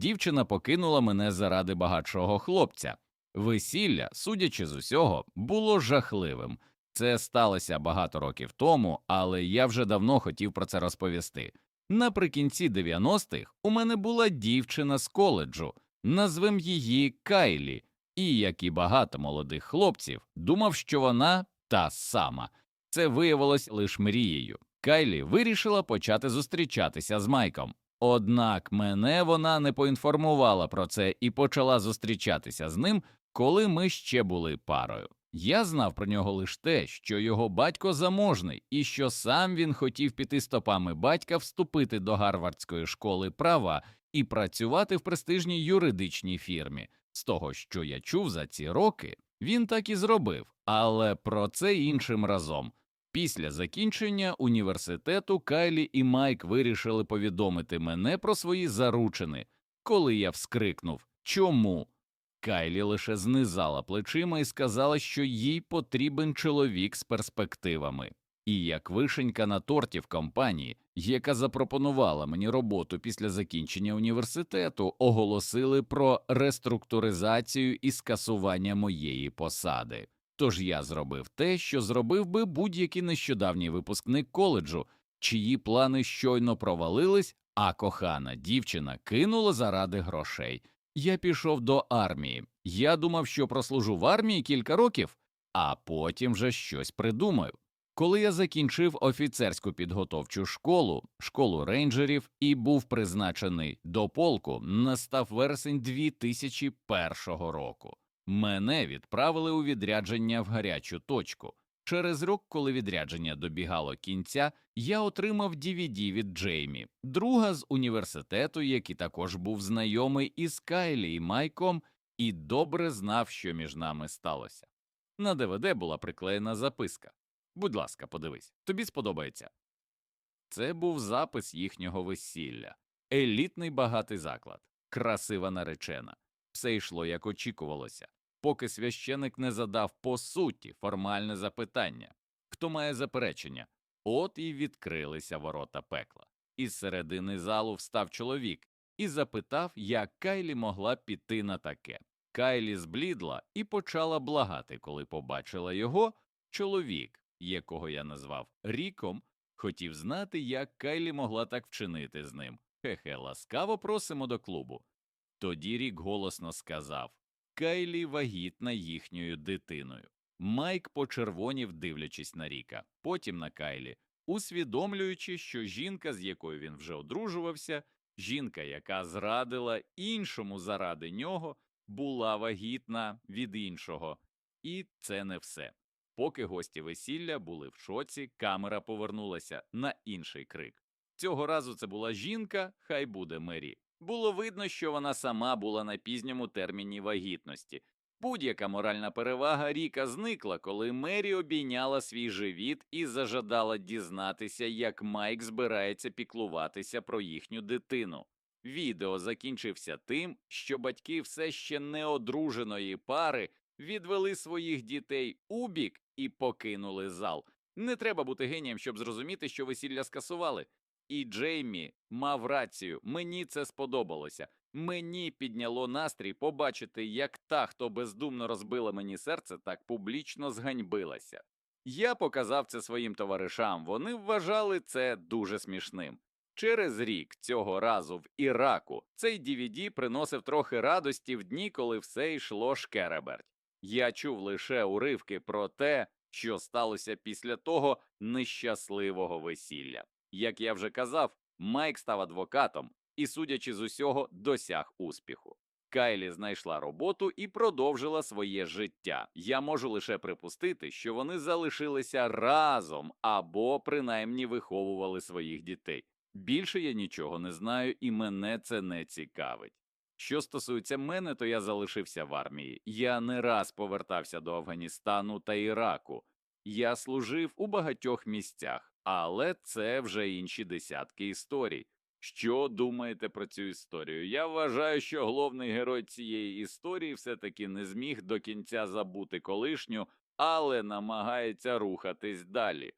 дівчина покинула мене заради багатшого хлопця. Весілля, судячи з усього, було жахливим. Це сталося багато років тому, але я вже давно хотів про це розповісти. Наприкінці 90-х у мене була дівчина з коледжу, назвем її Кайлі, і, як і багато молодих хлопців, думав, що вона та сама. Це виявилось лише мрією. Кайлі вирішила почати зустрічатися з Майком. Однак мене вона не поінформувала про це і почала зустрічатися з ним, коли ми ще були парою. Я знав про нього лише те, що його батько заможний, і що сам він хотів піти стопами батька, вступити до Гарвардської школи права і працювати в престижній юридичній фірмі. З того, що я чув за ці роки, він так і зробив, але про це іншим разом. Після закінчення університету Кайлі і Майк вирішили повідомити мене про свої заручини. Коли я вскрикнув Чому? Кайлі лише знизала плечима і сказала, що їй потрібен чоловік з перспективами. І як вишенька на торті в компанії, яка запропонувала мені роботу після закінчення університету, оголосили про реструктуризацію і скасування моєї посади. Тож я зробив те, що зробив би будь-який нещодавній випускник коледжу, чиї плани щойно провалились, а кохана дівчина кинула заради грошей. Я пішов до армії. Я думав, що прослужу в армії кілька років, а потім вже щось придумаю. Коли я закінчив офіцерську підготовчу школу, школу рейнджерів і був призначений до полку, настав вересень 2001 року. Мене відправили у відрядження в гарячу точку. Через рік, коли відрядження добігало кінця, я отримав DVD від Джеймі, друга з університету, який також був знайомий із Кайлі і Майком, і добре знав, що між нами сталося. На ДВД була приклеєна записка. Будь ласка, подивись, тобі сподобається. Це був запис їхнього весілля, елітний багатий заклад, красива наречена. Все йшло як очікувалося, поки священик не задав по суті формальне запитання хто має заперечення? От і відкрилися ворота пекла. Із середини залу встав чоловік і запитав, як Кайлі могла піти на таке. Кайлі зблідла і почала благати, коли побачила його чоловік, якого я назвав Ріком, хотів знати, як Кайлі могла так вчинити з ним. Хе-хе, ласкаво просимо до клубу. Тоді Рік голосно сказав Кайлі вагітна їхньою дитиною. Майк почервонів, дивлячись на Ріка, потім на Кайлі, усвідомлюючи, що жінка, з якою він вже одружувався, жінка, яка зрадила іншому заради нього, була вагітна від іншого, і це не все. Поки гості весілля були в шоці, камера повернулася на інший крик. Цього разу це була жінка, хай буде Мері. Було видно, що вона сама була на пізньому терміні вагітності. Будь-яка моральна перевага Ріка зникла, коли Мері обійняла свій живіт і зажадала дізнатися, як Майк збирається піклуватися про їхню дитину. Відео закінчився тим, що батьки все ще неодруженої пари відвели своїх дітей у бік і покинули зал. Не треба бути генієм, щоб зрозуміти, що весілля скасували. І Джеймі мав рацію, мені це сподобалося. Мені підняло настрій побачити, як та, хто бездумно розбила мені серце, так публічно зганьбилася. Я показав це своїм товаришам, вони вважали це дуже смішним. Через рік цього разу в Іраку цей DVD приносив трохи радості в дні, коли все йшло шкереберть. Я чув лише уривки про те, що сталося після того нещасливого весілля. Як я вже казав, Майк став адвокатом і, судячи з усього, досяг успіху. Кайлі знайшла роботу і продовжила своє життя. Я можу лише припустити, що вони залишилися разом або принаймні виховували своїх дітей. Більше я нічого не знаю, і мене це не цікавить. Що стосується мене, то я залишився в армії. Я не раз повертався до Афганістану та Іраку. Я служив у багатьох місцях, але це вже інші десятки історій. Що думаєте про цю історію? Я вважаю, що головний герой цієї історії все-таки не зміг до кінця забути колишню, але намагається рухатись далі.